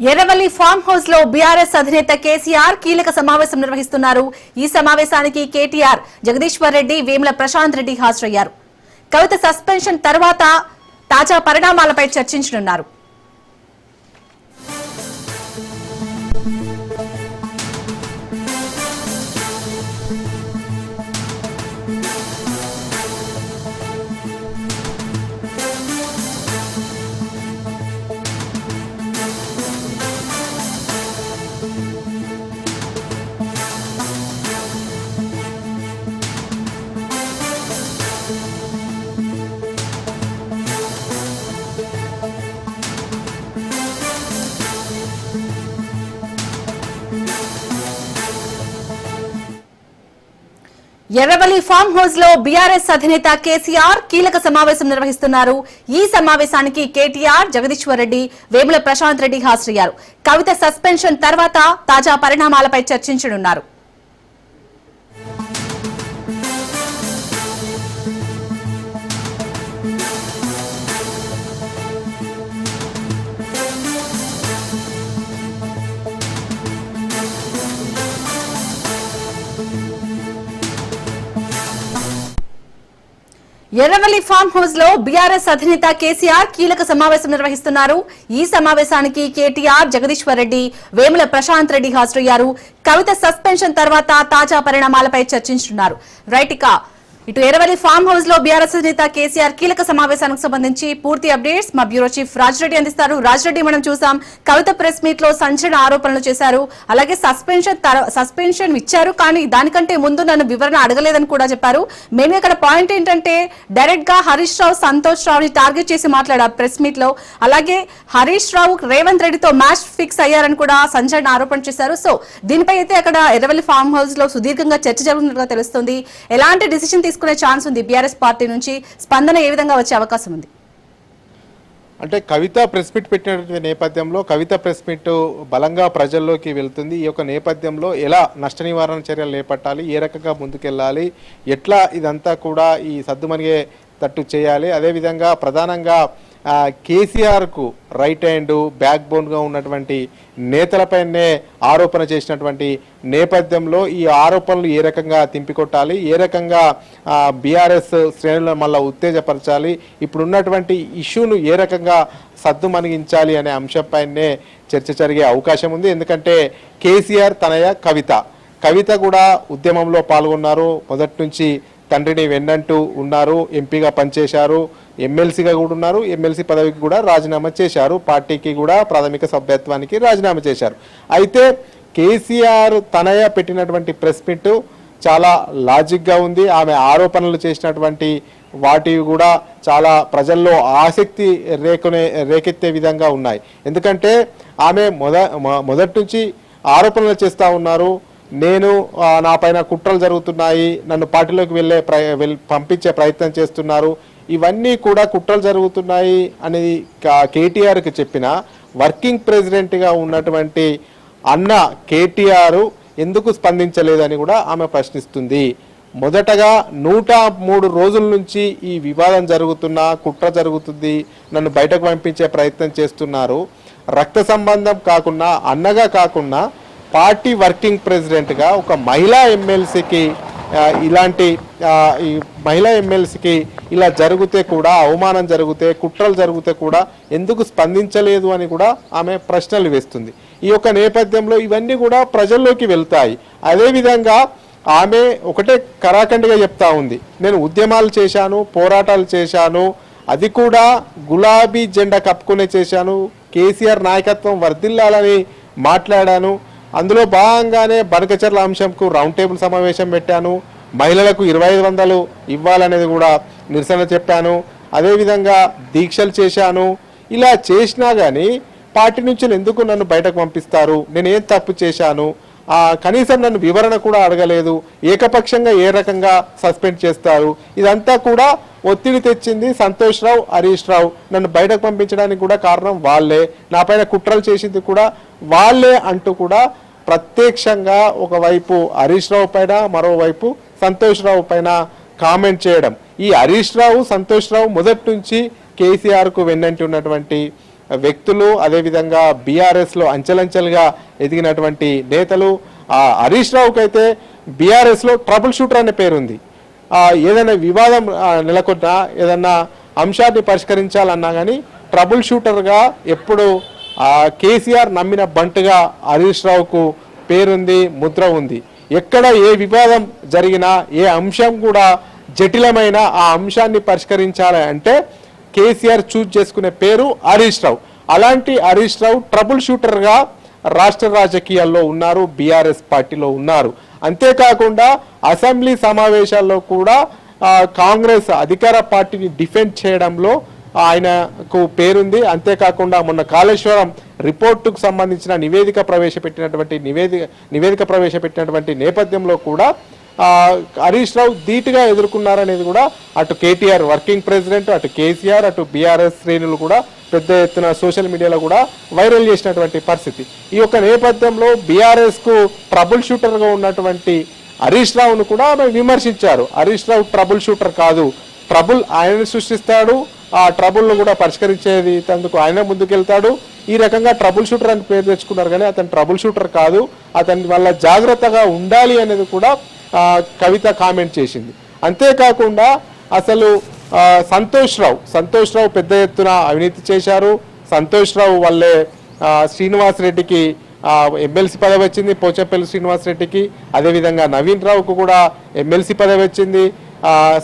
Erravalli form హౌస్లో BRS అధినేత కేసీఆర్ కీలక సమావేశం నిర్వహిస్తున్నారు. ఈ సమావేశానికి కేటీఆర్ జగదీశ్వర్ రెడ్డి వేముల ప్రశాంత్ రెడ్డి హాజరయ్యారు. కవిత సస్పెన్షన్ తర్వాత తాజా పరిణామాలపై చర్చించనున్నారు. ఎర్రవల్లి ఫామ్ హౌస్లో బీఆర్ఎస్ అధినేత కేసీఆర్ కీలక సమావేశం నిర్వహిస్తున్నారు. ఈ సమావేశానికి కేటీఆర్ జగదీశ్వర్ రెడ్డి వేముల ప్రశాంత్ రెడ్డి హాజరయ్యారు. కవిత సస్పెన్షన్ తర్వాత తాజా పరిణామాలపై చర్చించనున్నారు. ఎర్రవల్లి ఫామ్ హౌస్లో బీఆర్ఎస్ అధినేత కేసీఆర్ కీలక సమావేశం నిర్వహిస్తున్నారు. ఈ సమావేశానికి కేటీఆర్ జగదీశ్వర్ రెడ్డి వేముల ప్రశాంత్ రెడ్డి హాజరయ్యారు. కవిత సస్పెన్షన్ తర్వాత తాజా పరిణామాలపై చర్చించనున్నారు. రైట్ ఇక ఇటు ఎరవల్లి ఫామ్ హౌస్లో బీఆర్ఎస్ నేత కేసీఆర్ కీలక సమావేశానికి సంబంధించి పూర్తి అప్డేట్స్ మా బ్యూరో చీఫ్ రాజరెడ్డి అందిస్తారు. రాజరెడ్డి మనం చూసాం కవిత ప్రెస్ మీట్లో సంచలన ఆరోపణలు చేశారు. అలాగే సస్పెన్షన్ తర- సస్పెన్షన్ ఇచ్చారు కానీ దానికంటే ముందు నన్ను వివరణ అడగలేదని కూడా చెప్పారు. మేము ఇక్కడ పాయింట్ ఏంటంటే డైరెక్ట్గా హరీష్ రావు సంతోష్ రావుని టార్గెట్ చేసి మాట్లాడారు ప్రెస్ మీట్లో. అలాగే హరీష్ రావు రేవంత్ రెడ్డితో మ్యాచ్ ఫిక్స్ అయ్యారని కూడా సంచలన ఆరోపణ చేశారు. సో దీనిపై అయితే అక్కడ ఎర్రవల్లి ఫామ్ హౌస్లో సుదీర్ఘంగా చర్చ జరుగుతున్నట్టుగా తెలుస్తుంది. ఎలాంటి డిసిషన్ తీసుకునే ఛాన్స్ ఉంది. బీఆర్ఎస్ పార్టీ నుంచి స్పందన ఏ విధంగా వచ్చే అవకాశం ఉంది? అంటే కవిత ప్రెస్ మీట్ పెట్టినటువంటి నేపథ్యంలో కవిత ప్రెస్ మీట్ బలంగా ప్రజల్లోకి వెళ్తుంది. ఈ యొక్క నేపథ్యంలో ఎలా నష్ట నివారణ చర్యలు చేపట్టాలి ఏ రకంగా ముందుకెళ్ళాలి? ఎట్లా ఇదంతా కూడా ఈ సద్దుమనిగే తట్టు చేయాలి? అదేవిధంగా ప్రధానంగా కేసీఆర్కు రైట్ హ్యాండ్ బ్యాక్ బోన్గా ఉన్నటువంటి నేతలపైనే ఆరోపణ చేసినటువంటి నేపథ్యంలో ఈ ఆరోపణలు ఏ రకంగా తింపికొట్టాలి ఏ రకంగా బీఆర్ఎస్ శ్రేణులను మళ్ళీ ఉత్తేజపరచాలి ఇప్పుడున్నటువంటి ఇష్యూను ఏ రకంగా సద్దుమణిగించాలి అనే అంశంపైనే చర్చ జరిగే అవకాశం ఉంది. ఎందుకంటే కేసీఆర్ తనయ కవిత. కవిత కూడా ఉద్యమంలో పాల్గొన్నారు. మొదటి నుంచి తండ్రిని వెన్నంటూ ఉన్నారు ఎంపీగా పనిచేశారు ఎమ్మెల్సీగా కూడా ఉన్నారు ఎమ్మెల్సీ పదవికి కూడా రాజీనామా చేశారు పార్టీకి కూడా ప్రాథమిక సభ్యత్వానికి రాజీనామా చేశారు. అయితే కేసీఆర్ తనయ పెట్టినటువంటి ప్రెస్ మీట్ చాలా లాజిక్గా ఉంది. ఆమె ఆరోపణలు చేసినటువంటి వాటివి కూడా చాలా ప్రజల్లో ఆసక్తి రేకునే రేకెత్తే విధంగా ఉన్నాయి. ఎందుకంటే ఆమె మొద మొదటి నుంచి ఆరోపణలు చేస్తూ ఉన్నారు. నేను నా పైన కుట్రలు జరుగుతున్నాయి నన్ను పార్టీలోకి వెళ్ళే పంపించే ప్రయత్నం చేస్తున్నారు. ఇవన్నీ కూడా కుట్రలు జరుగుతున్నాయి అనేది కేటీఆర్కి చెప్పిన వర్కింగ్ ప్రెసిడెంట్గా ఉన్నటువంటి అన్న కేటీఆర్ ఎందుకు స్పందించలేదని కూడా ఆమె ప్రశ్నిస్తుంది. మొదటగా నూట మూడు రోజుల నుంచి ఈ వివాదం జరుగుతున్న కుట్ర జరుగుతుంది నన్ను బయటకు పంపించే ప్రయత్నం చేస్తున్నారు. రక్త సంబంధం కాకుండా అన్నగా కాకుండా పార్టీ వర్కింగ్ ప్రెసిడెంట్గా ఒక మహిళా ఎమ్మెల్సీకి ఇలాంటి ఈ మహిళా ఎమ్మెల్సీకి ఇలా జరిగితే కూడా అవమానం జరిగితే కుట్రలు జరిగితే కూడా ఎందుకు స్పందించలేదు అని కూడా ఆమె ప్రశ్నలు వేస్తుంది. ఈ యొక్క నేపథ్యంలో ఇవన్నీ కూడా ప్రజల్లోకి వెళ్తాయి. అదేవిధంగా ఆమె ఒకటే కరాఖండిగా చెప్తా ఉంది. నేను ఉద్యమాలు చేశాను పోరాటాలు చేశాను అది కూడా గులాబీ జెండా కప్పుకునే చేశాను కేసీఆర్ నాయకత్వం వర్ధిల్లాలని మాట్లాడాను అందులో భాగంగానే బనకచర్ల అంశంకు రౌండ్ టేబుల్ సమావేశం పెట్టాను. మహిళలకు ఇరవై ఐదు వందలు ఇవ్వాలనేది కూడా నిరసన చెప్పాను. అదేవిధంగా దీక్షలు చేశాను. ఇలా చేసినా కానీ పార్టీ నుంచి ఎందుకు నన్ను బయటకు పంపిస్తారు? నేను ఏం తప్పు చేశాను? ఆ, కనీసం నన్ను వివరణ కూడా అడగలేదు. ఏకపక్షంగా ఏ రకంగా సస్పెండ్ చేస్తారు? ఇదంతా కూడా ఒత్తిడి తెచ్చింది సంతోష్ రావు హరీష్ రావు. నన్ను బయటకు పంపించడానికి కూడా కారణం వాళ్ళే. నా పైన కుట్రలు చేసింది కూడా వాళ్ళే అంటూ కూడా ప్రత్యక్షంగా ఒకవైపు హరీష్ రావు పైన మరోవైపు సంతోష్ రావు పైన కామెంట్ చేయడం. ఈ హరీష్ రావు సంతోష్ రావు మొదటి నుంచి కేసీఆర్కు వెన్నంటి ఉన్నటువంటి వ్యక్తులు అదేవిధంగా బీఆర్ఎస్లో అంచెలంచెలుగా ఎదిగినటువంటి నేతలు. ఆ, హరీష్ రావుకి అయితే బీఆర్ఎస్లో ట్రబుల్ షూటర్ అనే పేరుంది. ఏదైనా వివాదం నెలకొన్నా ఏదన్నా అంశాన్ని పరిష్కరించాలన్నా కానీ ట్రబుల్ షూటర్గా ఎప్పుడు కేసీఆర్ నమ్మిన బంటుగా హరీష్ రావుకు పేరుంది ముద్ర ఉంది. ఎక్కడ ఏ వివాదం జరిగినా ఏ అంశం కూడా జటిలమైన ఆ అంశాన్ని పరిష్కరించాలి అంటే కేసీఆర్ చూజ్ చేసుకునే పేరు హరీష్ రావు. అలాంటి హరీష్ రావు ట్రబుల్ షూటర్గా రాష్ట్ర రాజకీయాల్లో ఉన్నారు బీఆర్ఎస్ పార్టీలో ఉన్నారు. అంతేకాకుండా అసెంబ్లీ సమావేశాల్లో కూడా కాంగ్రెస్ అధికార పార్టీని డిఫెండ్ చేయడంలో ఆయనకు పేరుంది. అంతేకాకుండా మొన్న కాళేశ్వరం రిపోర్టుకు సంబంధించిన నివేదిక ప్రవేశపెట్టినటువంటి నివేదిక నివేదిక ప్రవేశపెట్టినటువంటి నేపథ్యంలో కూడా హరీష్ రావు ధీటుగా ఎదుర్కొన్నారనేది కూడా అటు కేటీఆర్ వర్కింగ్ ప్రెసిడెంట్ అటు కేసీఆర్ అటు బీఆర్ఎస్ శ్రేణులు కూడా పెద్ద ఎత్తున సోషల్ మీడియాలో కూడా వైరల్ చేసినటువంటి పరిస్థితి. ఈ యొక్క నేపథ్యంలో బీఆర్ఎస్కు ట్రబుల్ షూటర్గా ఉన్నటువంటి హరీష్ రావును కూడా ఆమె విమర్శించారు. హరీష్ రావు ట్రబుల్ షూటర్ కాదు. ట్రబుల్ ఆయన సృష్టిస్తాడు. ఆ ట్రబుల్ను కూడా పరిష్కరించేది తందుకు ఆయన ముందుకెళ్తాడు. ఈ రకంగా ట్రబుల్ షూటర్ అని పేరు తెచ్చుకున్నారు కానీ అతను ట్రబుల్ షూటర్ కాదు. అతని వల్ల జాగ్రత్తగా ఉండాలి అనేది కూడా కవిత కామెంట్ చేసింది. అంతేకాకుండా అసలు సంతోష్ రావు సంతోష్ రావు పెద్ద ఎత్తున అవినీతి చేశారు. సంతోష్ రావు వల్లే శ్రీనివాస్ రెడ్డికి ఎమ్మెల్సీ పదవి వచ్చింది. పోచంపల్లి శ్రీనివాస్ రెడ్డికి. అదేవిధంగా నవీన్ రావుకు కూడా ఎమ్మెల్సీ పదవి వచ్చింది.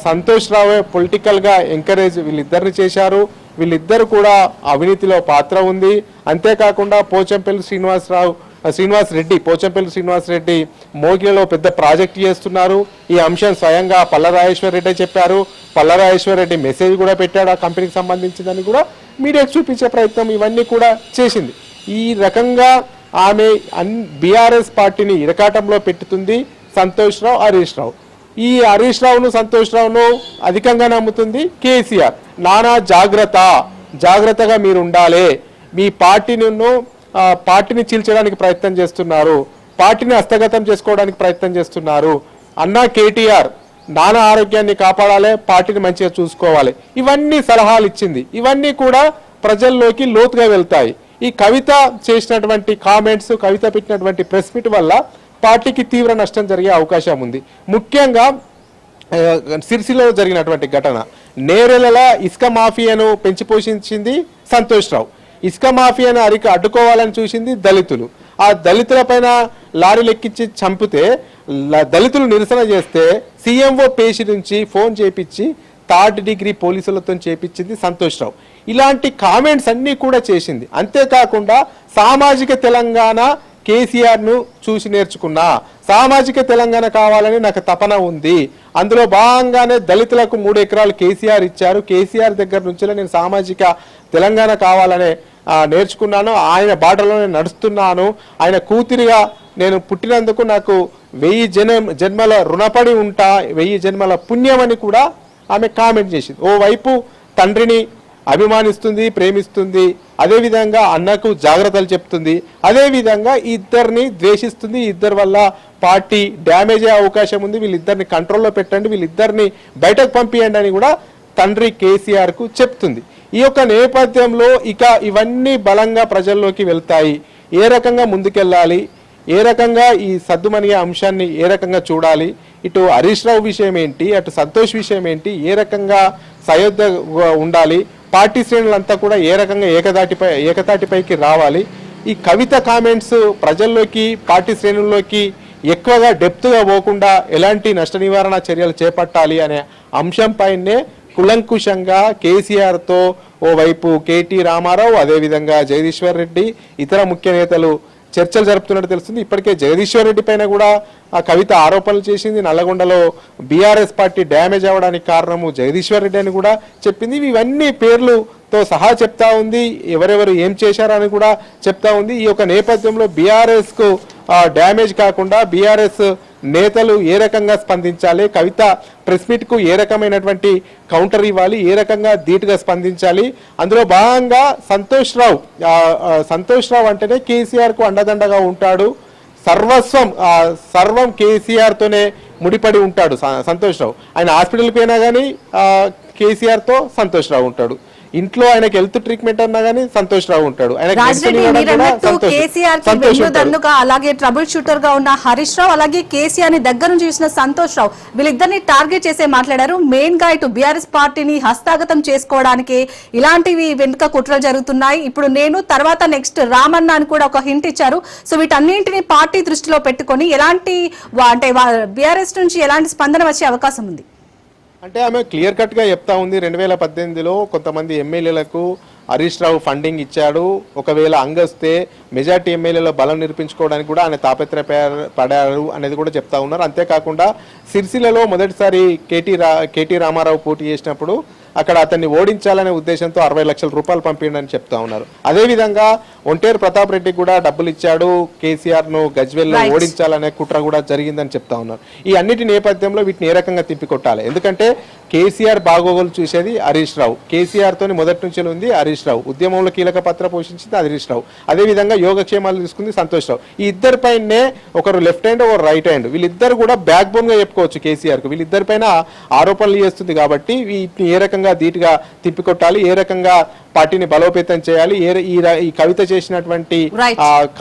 సంతోష్ రావు పొలిటికల్గా ఎంకరేజ్ వీళ్ళిద్దరిని చేశారు. వీళ్ళిద్దరు కూడా అవినీతిలో పాత్ర ఉంది. అంతేకాకుండా పోచంపల్లి శ్రీనివాసరావు శ్రీనివాస్ రెడ్డి పోచంపల్లి శ్రీనివాస్ రెడ్డి మోగిలలో పెద్ద ప్రాజెక్ట్ చేస్తున్నారు. ఈ అంశం స్వయంగా పల్లరాజేశ్వర రెడ్డి చెప్పారు. పల్లరాజేశ్వర రెడ్డి మెసేజ్ కూడా పెట్టాడు ఆ కంపెనీకి సంబంధించిందని కూడా మీడియాకు చూపించే ప్రయత్నం ఇవన్నీ కూడా చేసింది. ఈ రకంగా ఆమె అన్ బీఆర్ఎస్ పార్టీని ఇరకాటంలో పెట్టుతుంది సంతోష్ రావు హరీష్ రావు. ఈ హరీష్ రావును సంతోష్ రావును అధికంగా నమ్ముతుంది కేసీఆర్. నానా జాగ్రత్త. జాగ్రత్తగా మీరు ఉండాలి మీ పార్టీని పార్టీని చీల్చడానికి ప్రయత్నం చేస్తున్నారు. పార్టీని హస్తగతం చేసుకోవడానికి ప్రయత్నం చేస్తున్నారు. అన్నా కేటీఆర్ నానా ఆరోగ్యాన్ని కాపాడాలి పార్టీని మంచిగా చూసుకోవాలి. ఇవన్నీ సలహాలు ఇచ్చింది. ఇవన్నీ కూడా ప్రజల్లోకి లోతుగా వెళ్తాయి. ఈ కవిత చేసినటువంటి కామెంట్స్ కవిత పెట్టినటువంటి ప్రెస్ మీట్ వల్ల పార్టీకి తీవ్ర నష్టం జరిగే అవకాశం ఉంది. ముఖ్యంగా సిరిసిలో జరిగినటువంటి ఘటన. నేరులలో ఇసుక మాఫియాను పెంచి పోషించింది సంతోష్ రావు. ఇసుక మాఫియాను అరిక అడ్డుకోవాలని చూసింది దళితులు. ఆ దళితుల పైన లారీలు ఎక్కించి చంపితే దళితులు నిరసన చేస్తే సీఎంఓ పేషి నుంచి ఫోన్ చేపించి థర్డ్ డిగ్రీ పోలీసులతో చేపించింది సంతోష్ రావు. ఇలాంటి కామెంట్స్ అన్నీ కూడా చేసింది. అంతేకాకుండా సామాజిక తెలంగాణ కేసీఆర్ను చూసి నేర్చుకున్నా. సామాజిక తెలంగాణ కావాలని నాకు తపన ఉంది. అందులో భాగంగానే దళితులకు మూడు ఎకరాలు కేసీఆర్ ఇచ్చారు. కేసీఆర్ దగ్గర నుంచి నేను సామాజిక తెలంగాణ కావాలనే నేర్చుకున్నాను. ఆయన బాటలోనే నడుస్తున్నాను. ఆయన కూతురిగా నేను పుట్టినందుకు నాకు వెయ్యి జన జన్మల రుణపడి ఉంటా వెయ్యి జన్మల పుణ్యమని కూడా ఆమె కామెంట్ చేసింది. ఓవైపు తండ్రిని అభిమానిస్తుంది ప్రేమిస్తుంది అదేవిధంగా అన్నకు జాగ్రత్తలు చెప్తుంది అదేవిధంగా ఇద్దరిని ద్వేషిస్తుంది ఇద్దరి వల్ల పార్టీ డ్యామేజ్ అయ్యే అవకాశం ఉంది వీళ్ళిద్దరిని కంట్రోల్లో పెట్టండి వీళ్ళిద్దరిని బయటకు పంపియండి అని కూడా తండ్రి కేసీఆర్కు చెప్తుంది. ఈ యొక్క నేపథ్యంలో ఇక ఇవన్నీ బలంగా ప్రజల్లోకి వెళ్తాయి. ఏ రకంగా ముందుకెళ్ళాలి? ఏ రకంగా ఈ సద్దుమణిగే అంశాన్ని ఏ రకంగా చూడాలి? ఇటు హరీష్ రావు విషయం ఏంటి? అటు సంతోష్ విషయం ఏంటి? ఏ రకంగా సయోధ్య ఉండాలి? పార్టీ శ్రేణులంతా కూడా ఏ రకంగా ఏకదాటిపై ఏకతాటిపైకి రావాలి. ఈ కవిత కామెంట్స్ ప్రజల్లోకి పార్టీ శ్రేణుల్లోకి ఎక్కువగా డెప్త్గా పోకుండా ఎలాంటి నష్ట నివారణ చర్యలు చేపట్టాలి అనే అంశంపైనే కులంకుశంగా కేసీఆర్తో ఓవైపు కేటీ రామారావు అదేవిధంగా జగదీశ్వర్ రెడ్డి ఇతర ముఖ్య నేతలు చర్చలు జరుపుతున్నట్టు తెలుస్తుంది. ఇప్పటికే జగదీశ్వర్ రెడ్డి పైన కూడా ఆ కవిత ఆరోపణలు చేసింది. నల్లగొండలో బీఆర్ఎస్ పార్టీ డ్యామేజ్ అవ్వడానికి కారణము జగదీశ్వర్ రెడ్డి అని కూడా చెప్పింది. ఇవన్నీ పేర్లుతో సహా చెప్తా ఉంది. ఎవరెవరు ఏం చేశారని కూడా చెప్తా ఉంది. ఈ యొక్క నేపథ్యంలో బీఆర్ఎస్కు డ్యామేజ్ కాకుండా బీఆర్ఎస్ నేతలు ఏ రకంగా స్పందించాలి కవిత ప్రెస్ మీట్కు ఏ రకమైనటువంటి కౌంటర్ ఇవ్వాలి ఏ రకంగా ధీటుగా స్పందించాలి అందులో భాగంగా సంతోష్ రావు సంతోష్ రావు అంటేనే కేసీఆర్కు అండదండగా ఉంటాడు. సర్వస్వం సర్వం కేసీఆర్ తోనే ముడిపడి ఉంటాడు స- సంతోష్ రావు. ఆయన హాస్పిటల్కి పోయినా కానీ కేసీఆర్తో సంతోష్ రావు ఉంటాడు. ఇంట్లో ఆయనకి హెల్త్ ట్రీట్మెంట్ అన్నా కానీ సంతోష్ రావు ఉంటాడు. అలాగే ట్రబుల్ షూటర్గా ఉన్న హరీష్ రావు అలాగే కేసీఆర్ని దగ్గర నుంచి చూసిన సంతోష్ రావు వీళ్ళిద్దరిని టార్గెట్ చేసే మాట్లాడారు. మెయిన్గా ఇటు బీఆర్ఎస్ పార్టీని హస్తగతం చేసుకోవడానికి ఇలాంటివి వెనుక కుట్రలు జరుగుతున్నాయి. ఇప్పుడు నేను తర్వాత నెక్స్ట్ రామన్న అని కూడా ఒక హింట్ ఇచ్చారు. సో వీటన్నింటిని పార్టీ దృష్టిలో పెట్టుకొని ఎలాంటి అంటే బీఆర్ఎస్ నుంచి ఎలాంటి స్పందన వచ్చే అవకాశం ఉంది? అంటే ఆమె క్లియర్ కట్గా చెప్తా ఉంది. రెండు వేల పద్దెనిమిదిలో కొంతమంది ఎమ్మెల్యేలకు హరీష్ రావు ఫండింగ్ ఇచ్చాడు. ఒకవేళ అంగస్తే మెజార్టీ ఎమ్మెల్యేలో బలం నిరూపించుకోవడానికి కూడా ఆయన తాపత్ర పడారు అనేది కూడా చెప్తా ఉన్నారు. అంతేకాకుండా సిరిసిల్లలో మొదటిసారి కేటీ రా కేటీ రామారావు పోటీ చేసినప్పుడు అక్కడ అతన్ని ఓడించాలనే ఉద్దేశంతో అరవై లక్షల రూపాయలు పంపిండని చెప్తా ఉన్నారు. అదేవిధంగా ఒంటేరు ప్రతాప్ రెడ్డికి కూడా డబ్బులు ఇచ్చాడు కేసీఆర్ను గజ్వెల్లో. ఓడించాలనే కుట్ర కూడా జరిగిందని చెప్తా ఉన్నారు. ఈ అన్నిటి నేపథ్యంలో వీటిని ఏ రకంగా తిప్పికొట్టాలి? ఎందుకంటే కేసీఆర్ బాగోగులు చూసేది హరీష్ రావు. కేసీఆర్ తోని మొదటి నుంచి ఉంది హరీష్ రావు. ఉద్యమంలో కీలక పాత్ర పోషించింది హరీష్ రావు. అదేవిధంగా యోగక్షేమాలు తీసుకుంది సంతోష్ రావు. ఈ ఇద్దరి పైనే ఒకరు లెఫ్ట్ హ్యాండ్ ఒకరు రైట్ హ్యాండ్ వీళ్ళిద్దరు కూడా బ్యాక్ బోన్గా చెప్పుకోవచ్చు కేసీఆర్కు వీళ్ళిద్దరి పైన ఆరోపణలు చేస్తుంది కాబట్టి వీటిని ఏ రకంగా ధీటుగా తిప్పికొట్టాలి ఏ రకంగా పార్టీని బలోపేతం చేయాలి ఏ ఈ కవిత చేసినటువంటి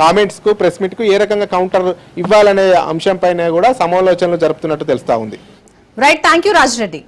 కామెంట్స్కు ప్రెస్ మీట్కు ఏ రకంగా కౌంటర్ ఇవ్వాలనే అంశం పైన కూడా సమాలోచనలు జరుపుతున్నట్టు తెలుస్తా ఉంది. Right thank you Raja Reddy